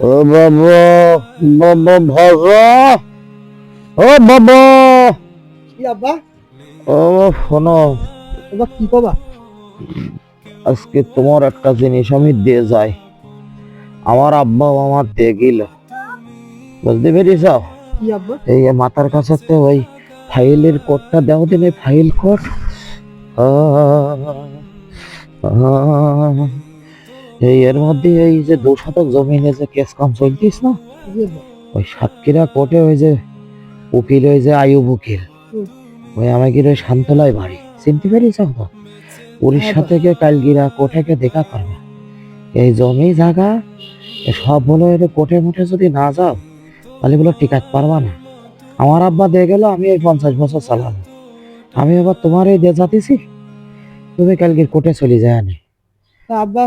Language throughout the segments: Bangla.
ও বাবা বাবা ভাগা ও বাবা। কি আব্বা? ও শোনো। এবার কি কবা? আজকে তোমার একটা জিনিস আমি দিয়ে যাই। আমার আব্বা আমার দিয়ে গেল। বুঝতে পেরেছ? এই মাথার কাছে তো ওই ফাইলের কোডটা দাও দিন ফাইল কোড। এই এর মধ্যে এই যে দু শতক জমিনে যে কেস কাম চলতিস না? ওই সাতক্ষীরা কোর্টে ওই যে উকিল ওই যে আয়ুব উকিল। ওই আমাকে ওই শান্তলাই বাড়ি। চিনতে পেরেছ উড়িষ্যা থেকে কালগিরা কোর্টেকে দেখা করবে। এই জমি জায়গা সব এর কোর্টে মুঠে যদি না যাও তাহলে বলো টিকাত পারবা না। আমার আব্বা দিয়ে গেল আমি এই পঞ্চাশ বছর চালাম আমি আবার তোমার এই দিয়ে যাতেছি? তুমি কালকের কোর্টে চলে যায় আব্বা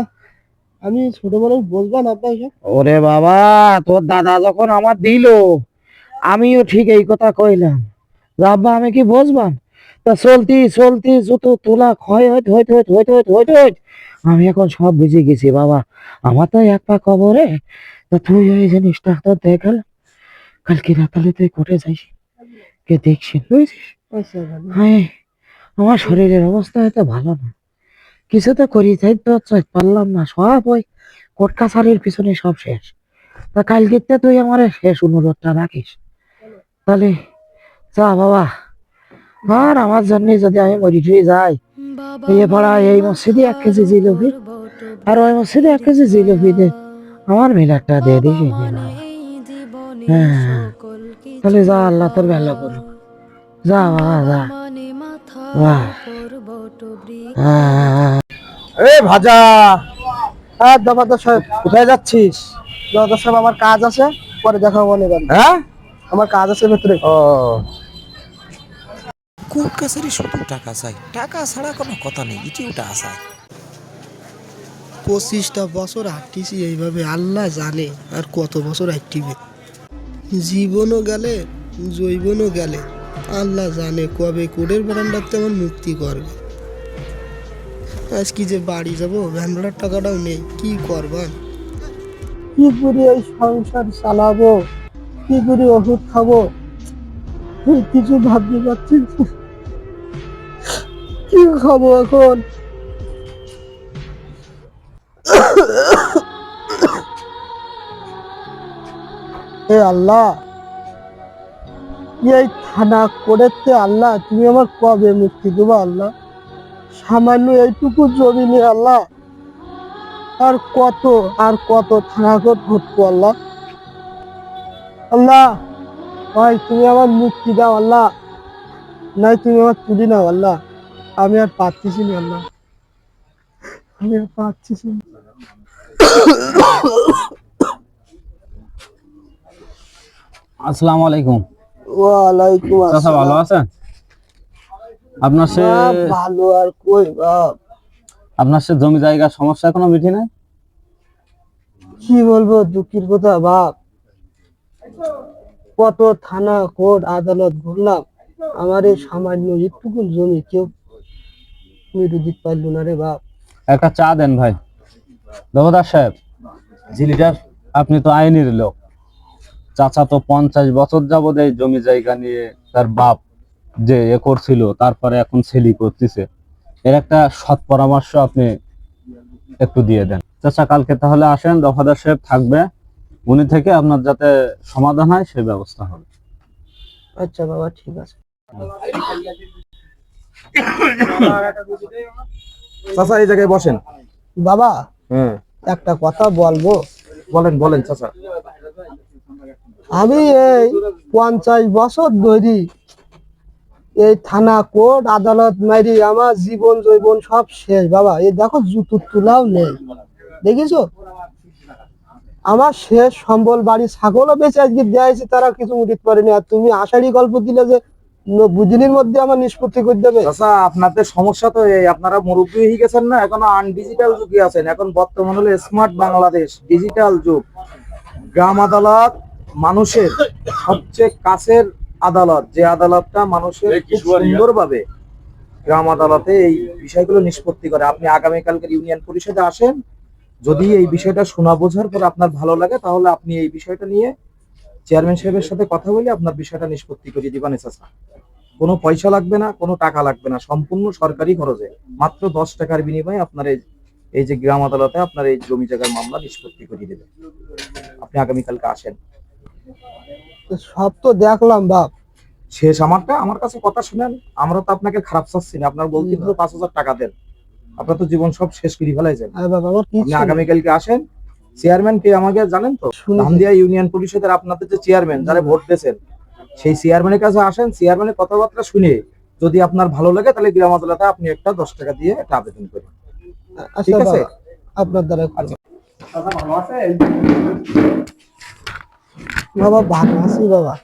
আমি ছোট মানুষ বলবা না আব্বা ওরে বাবা তোর দাদা যখন আমার দিল আমিও ঠিক এই কথা কইলাম। রাব্বা আমি কি বুঝবাম? তা চলতি চলতি জুতো তোলা ক্ষয় হইতে হইতে হইতে হইতে হইতে হইতে হইতে আমি এখন সব বুঝে গেছি বাবা। আমার তো এক পা কবরে তা তুই ওই জিনিসটা তো দেখাল কালকে রাতালে তুই কোর্টে যাইস কে দেখছিস বুঝছিস? আচ্ছা হ্যাঁ আমার শরীরের অবস্থা এত ভালো না। কিছু তো করি তাই তো পারলাম না সব ওই কোর্ট কাছারির পিছনে সব শেষ। তা কালকে তুই আমার শেষ অনুরোধটা রাখিস। তাহলে যা বাবা আর আমার জন্য যদি আমি মরি টরি যাই। এই পাড়া এই মসজিদে এক কেজি জিলিপি আর ওই মসজিদে এক কেজি জিলিপি দে আমার মিলারটা দিয়ে দিস। হ্যাঁ তাহলে যা আল্লাহ তোর ভালো করুক। যা বাবা যা। বাহ। আহ, এ ভাজা। হ্যাঁ দাবাদা সাহেব কোথায় যাচ্ছিস? দাদা সাহেব আমার কাজ আছে পরে দেখা হ্যাঁ? আমার কাজ আছে ভেতরে। ও। কোর্ট কাছারি শুধু টাকা চাই? টাকা ছাড়া কোনো কথা নেই ইটিউটা আসায় পঁচিশটা বছর হাঁটতেছি এইভাবে আল্লাহ জানে আর কত বছর হাঁটতিবে জীবনও গেলে জৈবনও গেলে আল্লাহ জানে কবে কোডের বারান্দাতে আমার মুক্তি করবে। আজ কি যে বাড়ি যাব ভ্যান টাকাটাও নেই, কি করবান কি করে এই সংসার চালাবো? কি করে ওষুধ খাব? কিছু ভাবতে পারছি। কি খাব এখন? হে আল্লাহ, এই থানা করেছে আল্লাহ, তুমি আমার কবে মুক্তি দেবো আল্লাহ? সামান্য এইটুকু জমি নিয়ে আল্লাহ আর কত আর কত থানা কোট ঘটবো আল্লাহ? আল্লাহ ভাই তুমি আমার মুক্তি দাও আল্লাহ। নাই তুমি আমার তুলি নাও আল্লাহ। আমি আর পাচ্ছিস না আল্লাহ। আমি আর পাচ্ছিস না। আসসালামু আলাইকুম। ওয়ালাইকুম চাচা ভালো আছেন? আপনার সে ভালো আর কই বাপ? আপনার সে জমি জায়গার সমস্যা এখনও মিটি নাই? কি বলব দুঃখের কথা বাপ। কত থানা কোর্ট আদালত ঘুরলাম। আমার এই সামান্য একটুকুন জমি কেউ মেরু দিতে পারল না রে বাপ। একটা চা দেন ভাই। দবদার সাহেব জি লিডার আপনি তো আইনের লোক। চাচা তো পঞ্চাশ বছর যাবত এই জমি জায়গা নিয়ে তার বাপ যে এ করছিল তারপরে এখন ছেলি করতেছে। এর একটা সৎ পরামর্শ আপনি একটু দিয়ে দেন। চাচা কালকে তাহলে আসেন দফাদার সাহেব থাকবে। উনি থেকে আপনার যাতে সমাধান হয় সেই ব্যবস্থা হবে। আচ্ছা বাবা ঠিক আছে। চাচা এই জায়গায় বসেন। বাবা হ্যাঁ। একটা কথা বলব। বলেন বলেন চাচা। আমি এই পঞ্চাশ বছর ধরি এই থানা কোর্ট, আদালত মারি আমার জীবন জৈবন সব শেষ, বাবা। এই দেখো জুতো তুলাও নেই। দেখিছো আমার শেষ সম্বল বাড়ি ছাগলও বেঁচে আজকে দিয়েছে তারা কিছু উঠিতে পারেনি। আর তুমি আষাঢ়ি গল্প দিলে যে দিনের মধ্যে আমার নিষ্পত্তি করে দেবে। চাচা, আপনাদের সমস্যা তো এই, আপনারা মুরব্বী হয়ে গেছেন না? এখনও আনডিজিটাল যুগে আছেন। এখন বর্তমান হলো স্মার্ট বাংলাদেশ ডিজিটাল যুগ। গ্রাম আদালত মানুষের সবচেয়ে কাছের আদালত যে আদালতটা মানুষের খুব সুন্দরভাবে গ্রাম আদালতে এই বিষয়গুলো নিষ্পত্তি করে। আপনি আগামীকালকের ইউনিয়ন পরিষদে আসেন যদি এই বিষয়টা শোনা বোঝার পর আপনার ভালো লাগে তাহলে আপনি এই বিষয়টা নিয়ে চেয়ারম্যান সাহেবের সাথে কথা বলে আপনার বিষয়টা নিষ্পত্তি করে। দিবেন চাচা কোনো পয়সা লাগবে না কোনো টাকা লাগবে না সম্পূর্ণ সরকারি খরচে। মাত্র দশ টাকার বিনিময়ে আপনার এই যে গ্রাম আদালতে আপনার এই জমি জায়গার মামলা নিষ্পত্তি করে দেবে। আপনি আগামীকালকে আসেন। সব তো দেখলাম বাপ। শেষ আমারটা? আমার কাছে কথা শুনেন আমরা তো আপনাকে খারাপ চাচ্ছি না। আপনার বলতে তো পাঁচ হাজার টাকা দেন। আপনার তো জীবন সব শেষ করে ফেলাইছেন। আগামীকালকে আসেন। চেয়ারম্যান কে আমাকে জানেন তো। ধামদিয়া ইউনিয়ন পরিষদের আপনাদের যে চেয়ারম্যান যারা ভোট দিয়েছেন সেই চেয়ারম্যানের কাছে আসেন। চেয়ারম্যানের কথাবার্তা শুনে যদি আপনার ভালো লাগে তাহলে গ্রাম আদালতে আপনি একটা দশ টাকা দিয়ে একটা আবেদন করেন। আচ্ছা ঠিক আছে? আপনার দ্বারা আচ্ছা। বাবা ভালো আছি বাবা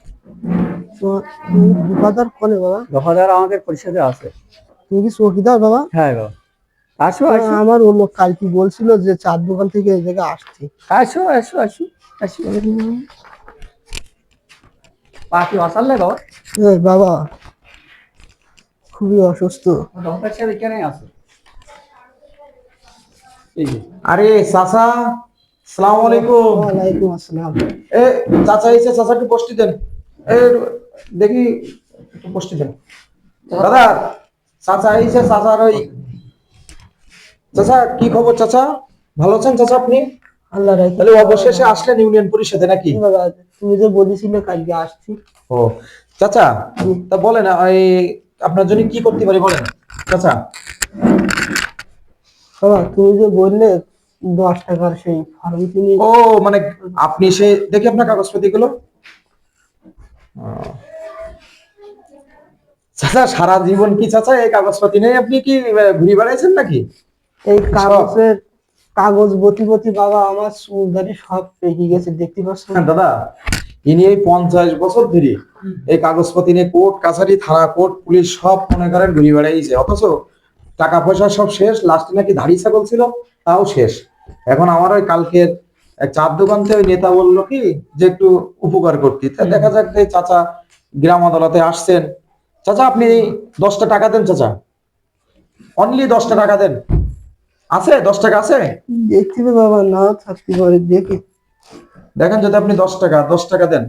দোকানদার কোনে বাবা? দফাদার আমাদের পরিষদে আছে। তুমি কি চৌকিদার বাবা? হ্যাঁ বাবা আসো আসো। আমার অন্য বলছিল যে চার দোকান থেকে এই জায়গায় আসছি। আসো আসো আসো আসো। পাখি বাবা? বাবা খুবই অসুস্থ। দফাদার সাহেব আছে। আরে চাচা। সালাম আলাইকুম। ওয়ালাইকুম আসসালাম। এ চাচা এসে চাচা একটু বসতে দেন। এ দেখি বসতে দেন। দাদা চাচা এসে চাচার ওই চাচা কি খবর চাচা? ভালো আছেন চাচা আপনি? আল্লাহ রাখি তাহলে অবশেষে আসলেন ইউনিয়ন পরিষদে নাকি? বাবা তুমি যে বলেছিলে কালকে আসছি। ও চাচা তা বলেন এই আপনার জন্য কি করতে পারি বলেন? চাচা। বাবা তুমি যে বললে দশ টাকার সেই ফার্ম কিনে ও মানে আপনি সে দেখি আপনার কাগজপাতি গুলো চাচা সারা জীবন কি চাচা এই কাগজপাতি নেই আপনি কি ঘুরে বেড়াইছেন নাকি? এই কাগজের কাগজ বতি বতি বাবা আমার চুলদারি সব পেকে গেছে দেখতে পাচ্ছ না? হ্যাঁ, দাদা ইনি এই পঞ্চাশ বছর ধরে এই কাগজপাতি নিয়ে কোর্ট কাছারি থানা কোর্ট পুলিশ সব মনে করেন ঘুরে বেড়াইছে অথচ টাকা পয়সা সব শেষ লাস্টে নাকি ধাড়ি ছাগল ছিল তাও শেষ। এখন আমার ওই কালকের চার দোকান থেকে নেতা বলল কি যে একটু উপকার করতে। তা দেখা যাক যে চাচা গ্রাম আদালতে আসছেন। চাচা আপনি দশটা টাকা দেন চাচা। অনলি দশটা টাকা দেন। আছে? দশ টাকা আছে? দেখতে বাবা না থাকতে পারে দেখি। দেখেন যদি আপনি দশ টাকা দশ টাকা দেন।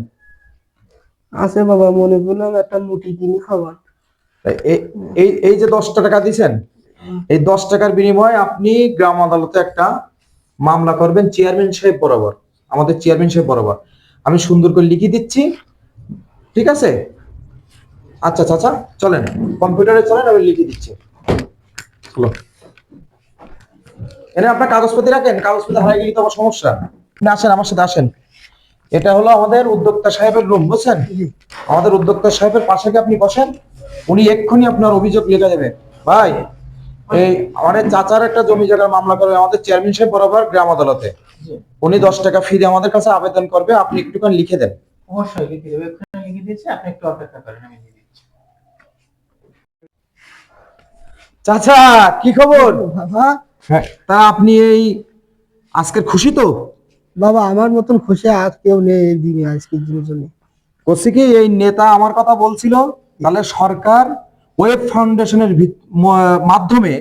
আছে বাবা মনে করলাম একটা মুটি কিনে খাবার। এই এই যে দশটা টাকা দিছেন এই দশ টাকার বিনিময়ে আপনি গ্রাম আদালতে একটা মামলা করবেন চেয়ারম্যান সাহেব বরাবর আমাদের চেয়ারম্যান সাহেব বরাবর। আমি সুন্দর করে লিখে দিচ্ছি ঠিক আছে? আচ্ছা চাচা চলেন কম্পিউটারে চলেন আমি লিখে দিচ্ছি। চলো এনে আপনার কাগজপত্র রাখেন কাগজপত্র হারিয়ে গেলে তো আমার সমস্যা। আপনি আসেন আমার সাথে আসেন। এটা হলো আমাদের উদ্যোক্তা সাহেবের রুম বুঝছেন? আমাদের উদ্যোক্তা সাহেবের পাশে আপনি বসেন উনি এক্ষুনি আপনার অভিযোগ লিখে দেবে। ভাই এই আমাদের চাচার একটা জমি জায়গার মামলা করবে আমাদের চেয়ারম্যান সাহেব বরাবর গ্রাম আদালতে। উনি দশ টাকা ফি দিয়ে আমাদের কাছে আবেদন করবে আপনি একটুখানি লিখে দেন। অবশ্যই লিখে দেবো এক্ষুনি লিখে দিয়েছি আপনি একটু অপেক্ষা করেন আমি দিয়ে দিচ্ছি। চাচা কি খবর? বাবা হ্যাঁ। তা আপনি এই আজকের খুশি তো? বাবা আমার মতন খুশি আর কেউ নেই এই দিনে আজকের দিনের জন্য। করছি কি এই নেতা আমার কথা বলছিল তাহলে সরকার ওয়েব ফাউন্ডেশনের মাধ্যমে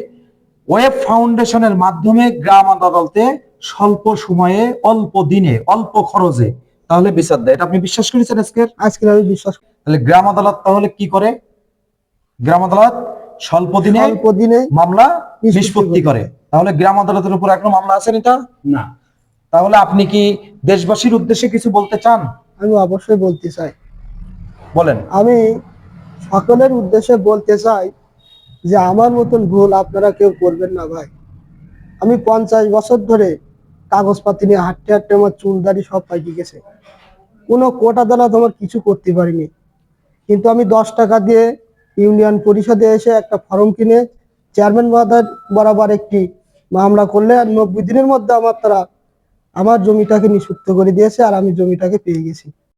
ওয়েব ফাউন্ডেশনের মাধ্যমে গ্রাম আদালতে স্বল্প সময়ে অল্প দিনে অল্প খরচে তাহলে বিচার দেয়। এটা আপনি বিশ্বাস করেছেন আজকের? আজকে আমি বিশ্বাস তাহলে গ্রাম আদালত তাহলে কি করে? গ্রাম আদালত স্বল্প দিনে অল্প দিনে মামলা নিষ্পত্তি নিষ্পত্তি করে। তাহলে গ্রাম আদালতের উপর এখন মামলা আছে এটা? না। তাহলে আপনি কি দেশবাসীর উদ্দেশ্যে কিছু বলতে চান? আমি অবশ্যই বলতে চাই। বলেন। আমি সকলের উদ্দেশ্যে বলতে চাই যে আমার মতন ভুল আপনারা কেউ করবেন না ভাই। আমি পঞ্চাশ বছর ধরে কাগজপাতি নিয়ে হাঁটতে হাঁটতে আমার চুলদারি সব পাইকে গেছে। কোনো কোর্ট আদালত আমার কিছু করতে পারিনি। কিন্তু আমি দশ টাকা দিয়ে ইউনিয়ন পরিষদে এসে একটা ফর্ম কিনে চেয়ারম্যান মহোদয় বরাবর একটি মামলা করলে আর নব্বই দিনের মধ্যে আমার তারা আমার জমিটাকে নিষিদ্ধ করে দিয়েছে আর আমি জমিটাকে পেয়ে গেছি।